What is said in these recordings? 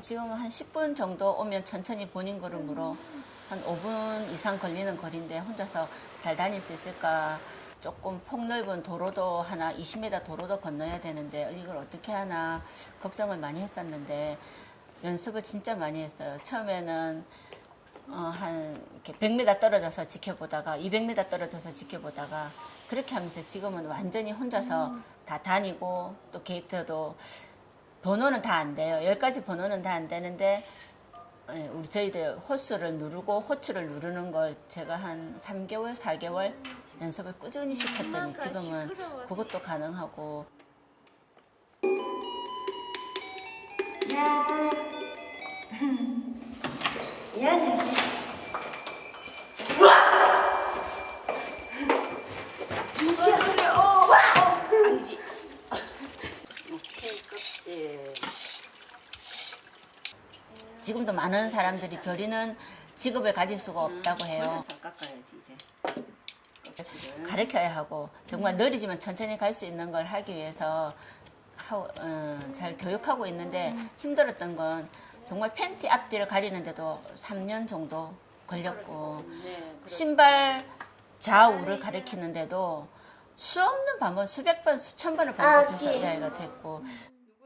조금 지금 한 10분 정도 오면 천천히 본인 걸음으로 한 5분 이상 걸리는 거리인데 혼자서 잘 다닐 수 있을까? 조금 폭넓은 도로도 하나 20m 도로도 건너야 되는데 이걸 어떻게 하나 걱정을 많이 했었는데 연습을 진짜 많이 했어요. 처음에는 어, 한 이렇게 100m 떨어져서 지켜보다가 200m 떨어져서 지켜보다가 그렇게 하면서 지금은 완전히 혼자서 다 다니고 또 게이트도 번호는 다 안 돼요. 열 가지 번호는 다 안 되는데 예, 우리 저희들 호수를 누르고 호추를 누르는 걸 제가 한 3개월, 4개월 연습을 꾸준히 시켰더니 지금은 그것도 가능하고. 미안 해. 오케이 껍질. 지금도 많은 사람들이 별이는 직업을 가질 수가 없다고 해요. 깎아야지 이제. 가르쳐야 하고 정말 느리지만 천천히 갈 수 있는 걸 하기 위해서 하고, 어, 잘 교육하고 있는데 힘들었던 건 정말 팬티 앞뒤를 가리는데도 3년 정도 걸렸고 신발 좌우를 가리키는데도 수 없는 반복 수백 번 수천 번을 반복해서 이 아이가 됐고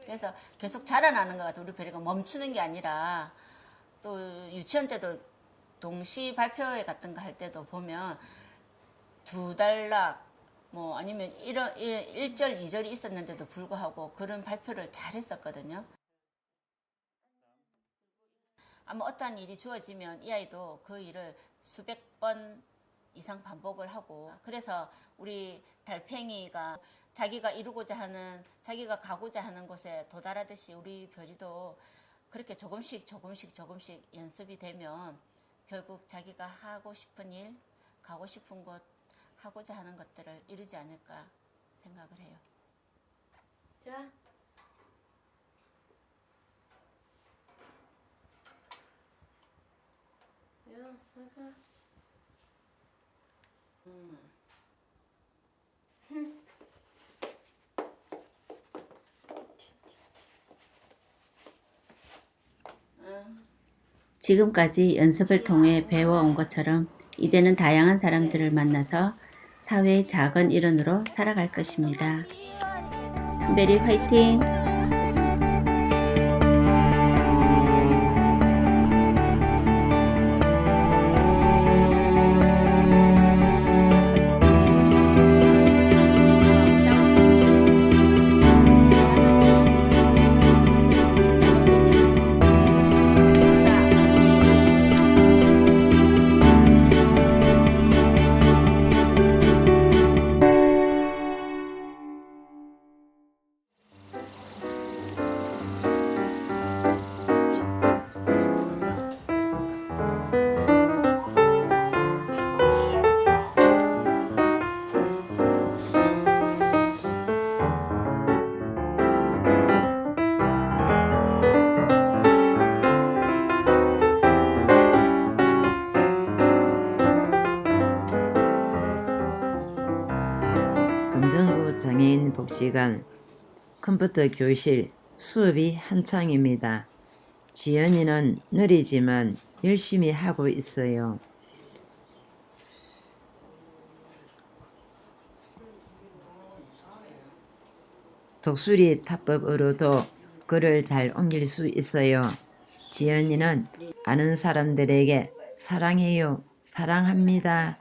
그래서 계속 자라나는 것 같아 우리 별이가 멈추는 게 아니라 또 유치원 때도 동시 발표회 같은 거 할 때도 보면 두 달락 뭐 아니면 이런 일절이절이 있었는데도 불구하고 그런 발표를 잘 했었거든요. 아마 어떠한 일이 주어지면 이 아이도 그 일을 수백 번 이상 반복을 하고 그래서 우리 달팽이가 자기가 이루고자 하는 자기가 가고자 하는 곳에 도달하듯이 우리 별이도 그렇게 조금씩 조금씩 조금씩 연습이 되면 결국 자기가 하고 싶은 일 가고 싶은 곳 하고자 하는 것들을 이루지 않을까 생각을 해요. 자. 야, 나가. 지금까지 연습을 통해 배워온 것처럼 이제는 다양한 사람들을 만나서 사회의 작은 일원으로 살아갈 것입니다. 한별이 화이팅! 장애인 복지관 컴퓨터 교실 수업이 한창입니다. 지연이는 느리지만 열심히 하고 있어요. 독수리 타법으로도 글을 잘 옮길 수 있어요. 지연이는 아는 사람들에게 사랑해요, 사랑합니다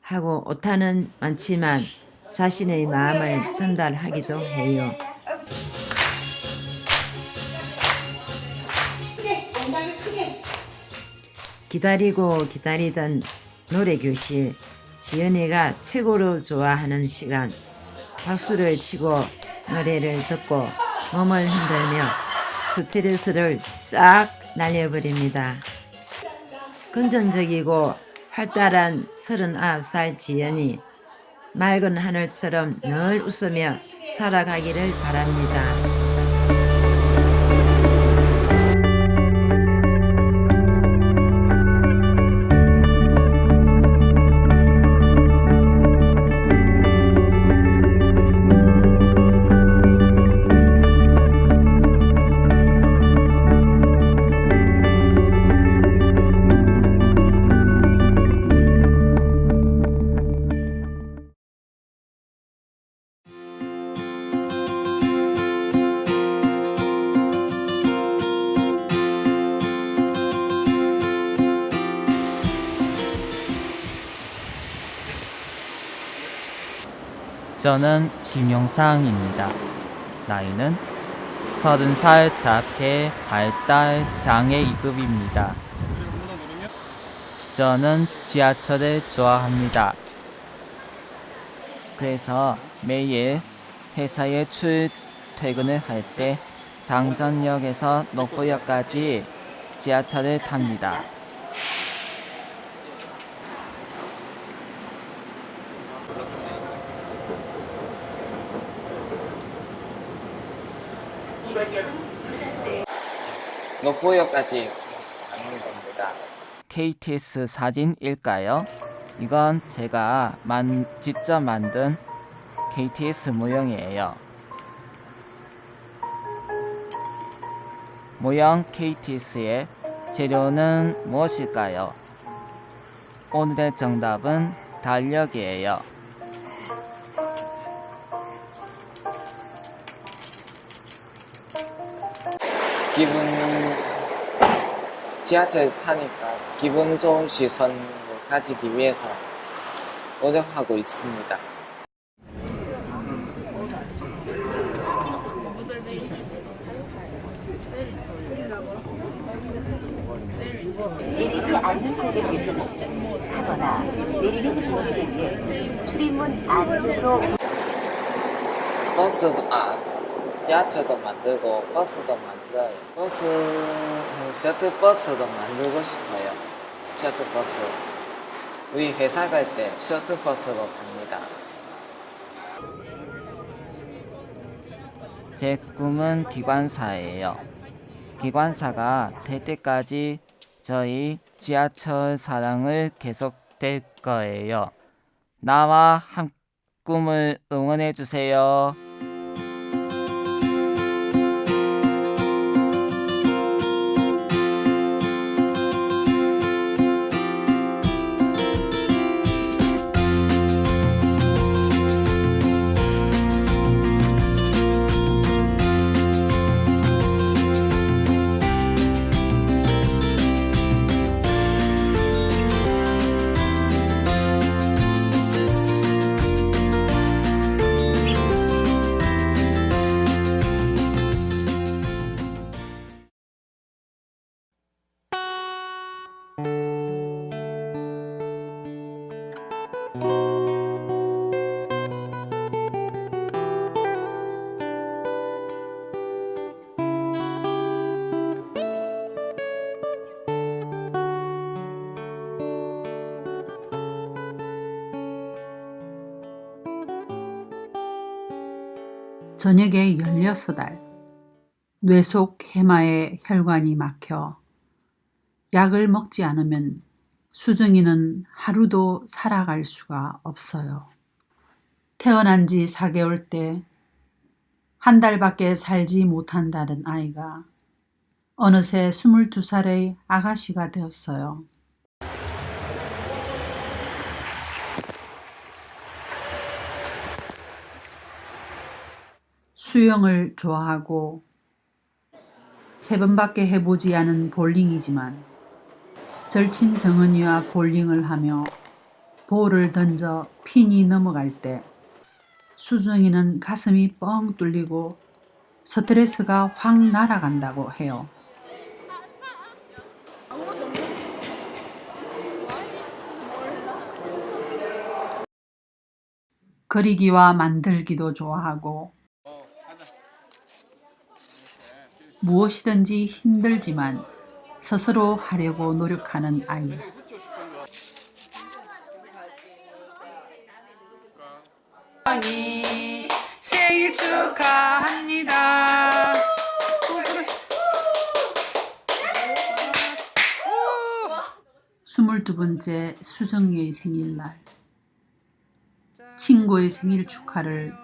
하고 오타는 많지만 자신의 마음을 전달하기도 해요. 기다리고 기다리던 노래 교실 지연이가 최고로 좋아하는 시간 박수를 치고 노래를 듣고 몸을 흔들며 스트레스를 싹 날려버립니다. 긍정적이고 활달한 39살 지연이 맑은 하늘처럼 늘 웃으며 살아가기를 바랍니다. 저는 김영상입니다. 나이는 30살 자폐 발달 장애 2급입니다. 저는 지하철을 좋아합니다. 그래서 매일 회사에 출퇴근을 할 때 장전역에서 노포역까지 지하철을 탑니다. 노포역까지 가는 겁니다. KTX 사진일까요? 이건 제가 만, 직접 만든 KTX 모형이에요. 모형 KTX의 재료는 무엇일까요? 오늘의 정답은 달력이에요. 기분 지하철 타니까 기분 좋은 시선을 가지기 위해서 노력하고 있습니다. 내리지 않는 고객께서는 타거나 내리는 고객에게 출입문 안쪽으로 버스도 아 지하철도 만들고 버스도 만들 어요. 버스 셔틀 버스도 만들고 싶어요. 셔틀 버스. 우리 회사 갈 때 셔틀 버스로 갑니다. 제 꿈은 기관사예요. 기관사가 될 때까지 저희 지하철 사랑을 계속될 거예요. 나와 한 꿈을 응원해 주세요. 저녁에 16알 뇌속 해마에 혈관이 막혀 약을 먹지 않으면 수정이는 하루도 살아갈 수가 없어요. 태어난 지 4개월 때 한 달밖에 살지 못한다던 아이가 어느새 22살의 아가씨가 되었어요. 수영을 좋아하고 세 번밖에 해보지 않은 볼링이지만 절친 정은이와 볼링을 하며 볼을 던져 핀이 넘어갈 때 수정이는 가슴이 뻥 뚫리고 스트레스가 확 날아간다고 해요. 그리기와 만들기도 좋아하고 무엇이든지 힘들지만 스스로 하려고 노력하는 아이. 생일 축하합니다. 스물두 번째 수정이의 생일날. 친구의 생일 축하를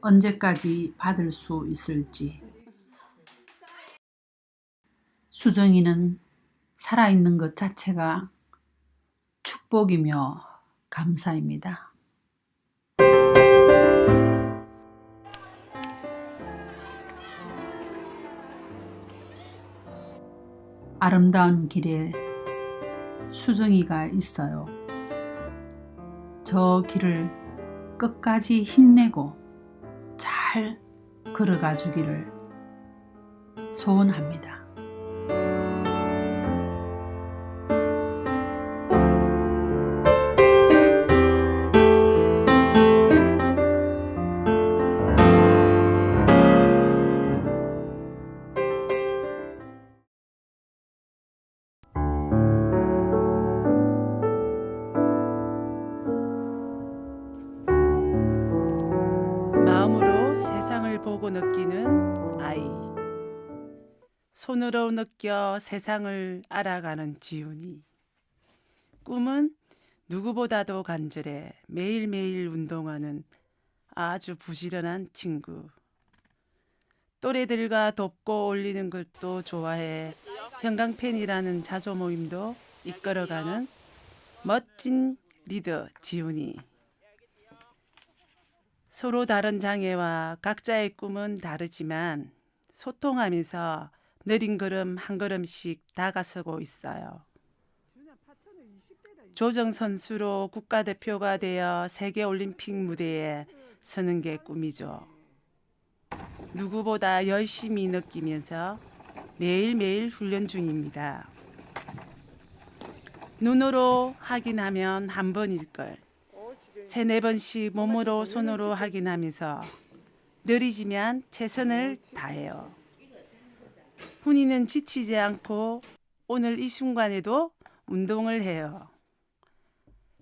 언제까지 받을 수 있을지. 수정이는 살아있는 것 자체가 축복이며 감사입니다. 아름다운 길에 수정이가 있어요. 저 길을 끝까지 힘내고 잘 걸어가 주기를 소원합니다. 느껴 세상을 알아가는 지훈이. 꿈은 누구보다도 간절해 매일매일 운동하는 아주 부지런한 친구. 또래들과 돕고 올리는 것도 좋아해 형광펜이라는 자조 모임도 이끌어가는 멋진 리더 지훈이. 서로 다른 장애와 각자의 꿈은 다르지만 소통하면서 느린 걸음 한 걸음씩 다가서고 있어요. 조정 선수로 국가대표가 되어 세계 올림픽 무대에 서는 게 꿈이죠. 누구보다 열심히 느끼면서 매일매일 훈련 중입니다. 눈으로 확인하면 한 번일 걸. 세네 번씩 몸으로 손으로 확인하면서 느리지만 최선을 다해요. 훈이는 지치지 않고 오늘 이 순간에도 운동을 해요.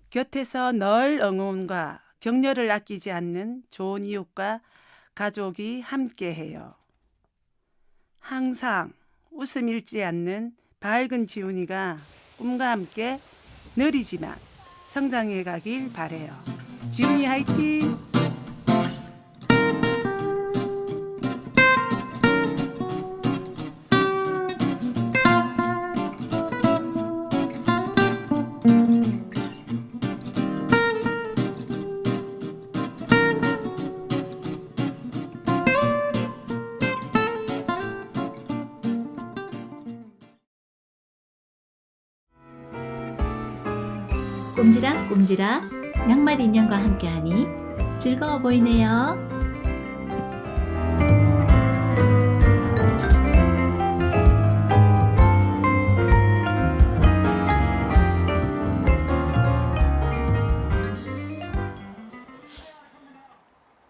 곁에서 늘 응원과 격려를 아끼지 않는 좋은 이웃과 가족이 함께 해요. 항상 웃음 잃지 않는 밝은 지훈이가 꿈과 함께 느리지만 성장해 가길 바래요. 지훈이 화이팅! 꼼지락 양말 인형과 함께하니 즐거워 보이네요.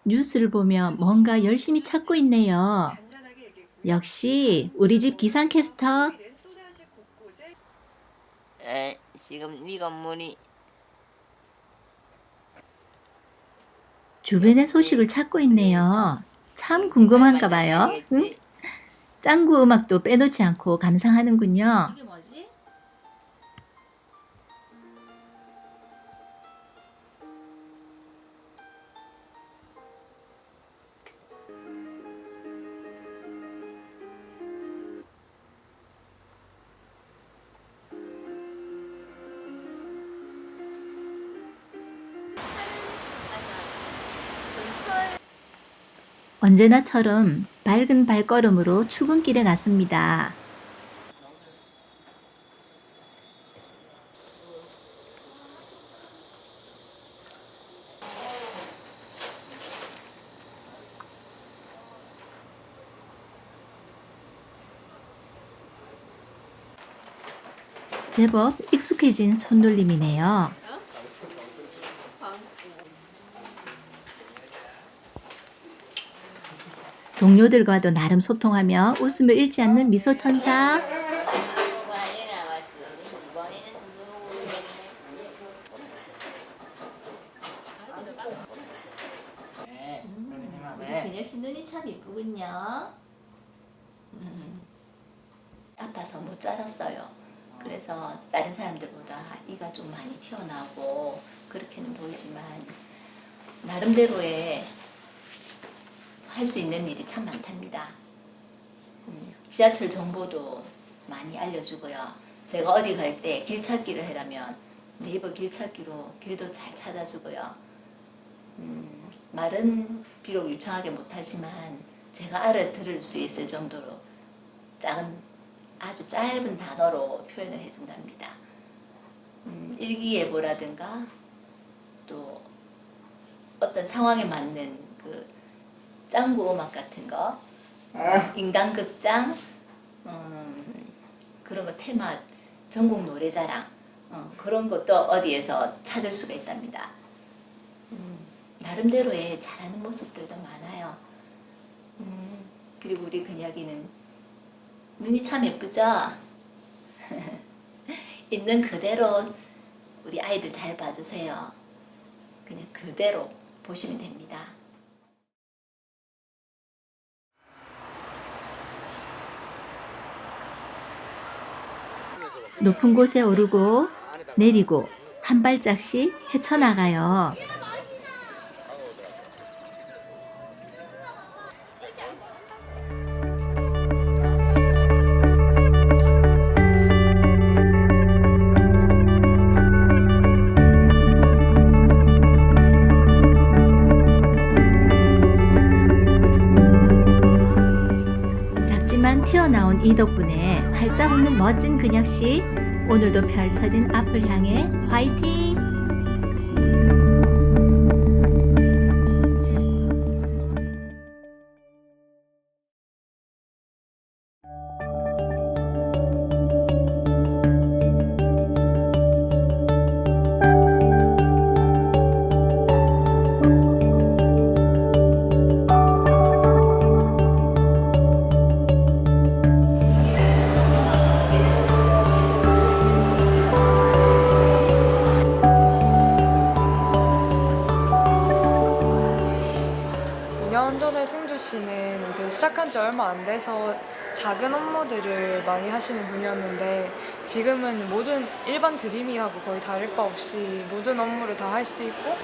뉴스를 보며 뭔가 열심히 찾고 있네요. 역시 우리 집 기상캐스터 에, 지금 이 건물이 주변의 소식을 찾고 있네요. 참 궁금한가 봐요. 응? 짱구 음악도 빼놓지 않고 감상하는군요. 언제나처럼 밝은 발걸음으로 출근길에 나섭니다. 제법 익숙해진 손놀림이네요. 동료들과도 나름 소통하며 웃음을 잃지 않는 미소 천사. 눈이 참 이쁘군요. 음, 아파서 못 자랐어요. 그래서 다른 사람들보다 이가 좀 많이 튀어나오고 그렇게는 보이지만 나름대로의 할 수 있는 일이 참 많답니다. 음, 지하철 정보도 많이 알려주고요. 제가 어디 갈 때 길 찾기를 해라면 네이버 길 찾기로 길도 잘 찾아주고요. 음, 말은 비록 유창하게 못하지만 제가 알아들을 수 있을 정도로 작은 아주 짧은 단어로 표현을 해준답니다. 음, 일기예보라든가 또 어떤 상황에 맞는 그 짱구 음악 같은 거, 인간극장, 음, 그런 거 테마 전국 노래자랑 어, 그런 것도 어디에서 찾을 수가 있답니다. 음, 나름대로의 잘하는 모습들도 많아요. 음, 그리고 우리 근혁이는 눈이 참 예쁘죠? 있는 그대로 우리 아이들 잘 봐주세요. 그냥 그대로 보시면 됩니다. 높은 곳에 오르고 내리고 한 발짝씩 헤쳐나가요. 튀어나온 이 덕분에 활짝 웃는 멋진 근혁 씨 오늘도 펼쳐진 앞을 향해 화이팅! 시작한 지 얼마 안 돼서 작은 업무들을 많이 하시는 분이었는데 지금은 모든 일반 드림이하고 거의 다를 바 없이 모든 업무를 다 할 수 있고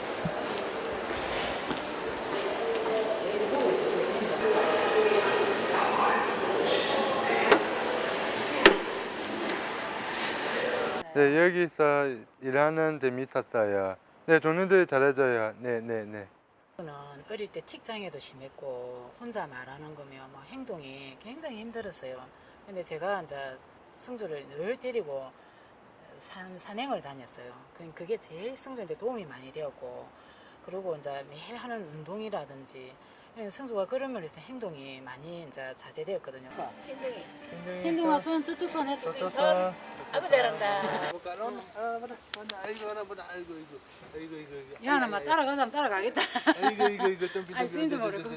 네, 여기서 일하는 재밌었어요. 네, 동료들이 잘해줘요. 네, 네, 네. 저는 어릴 때 틱장애도 심했고 혼자 말하는 거며 뭐 행동이 굉장히 힘들었어요. 근데 제가 이제 승주를 늘 데리고 산, 산행을 다녔어요. 그- 그게 제일 승주한테 도움이 많이 되었고 그리고 이제 매일 하는 운동이라든지 승주가 그런 면에서 행동이 많이 이제 자제되었거든요. 행동아 손 저쪽 손 해. 저쪽 손. 아구 잘한다. 야, 나막 따라가자면 따라가겠다. 이거 이거 이거 좀 아니, 주인도 모르고.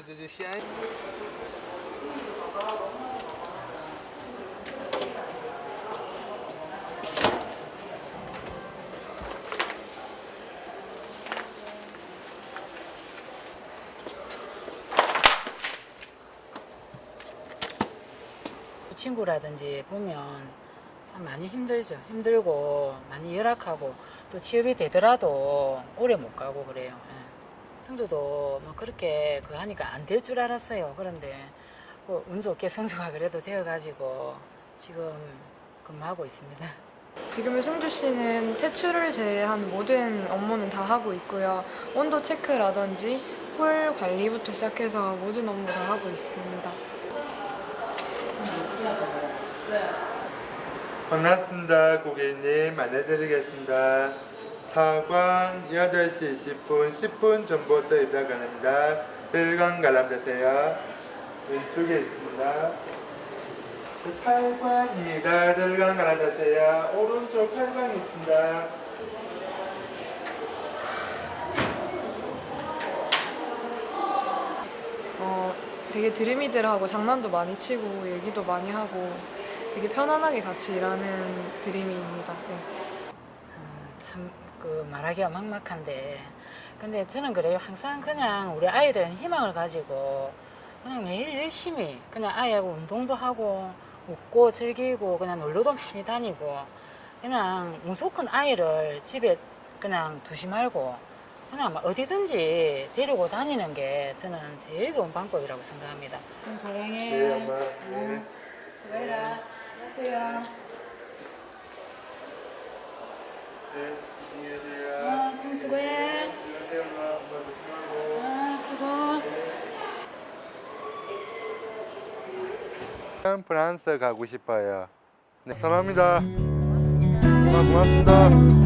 친구라든지 보면 참 많이 힘들죠. 힘들고 많이 열악하고 또 취업이 되더라도 오래 못 가고 그래요. 예. 승주도 뭐 그렇게 그 하니까 안 될 줄 알았어요. 그런데 그운 좋게 승주가 그래도 되어가지고 지금 근무하고 있습니다. 지금은 승주 씨는 퇴출을 제외한 모든 업무는 다 하고 있고요. 온도 체크라든지 홀 관리부터 시작해서 모든 업무 다 하고 있습니다. 반갑습니다. 고객님 안내드리겠습니다. 사관 8시 20분 10분 전부터 입장 가능합니다. 1관 관람되세요. 왼쪽에 있습니다. 8관입니다. 1관 관람되세요. 오른쪽 8관이 있습니다. 어, 되게 드림이들하고 장난도 많이 치고 얘기도 많이 하고 되게 편안하게 같이 일하는 드림이입니다. 네. 참 그 말하기가 막막한데 근데 저는 그래요 항상 그냥 우리 아이들은 희망을 가지고 그냥 매일 열심히 그냥 아이하고 운동도 하고 웃고 즐기고 그냥 놀러도 많이 다니고 그냥 무조건 아이를 집에 그냥 두지 말고 그냥 막 어디든지 데리고 다니는 게 저는 제일 좋은 방법이라고 생각합니다. 사랑해. 네, 엄마. 네. 응. 수고해라. 안녕하세요. 네, 안녕히 계세요. 어, 응, 수고해. 안녕하세요, 엄마. 엄마 조심하고. 아, 수고. 프랑스 가고 싶어요. 네, 사랑합니다. 엄마 고맙습니다.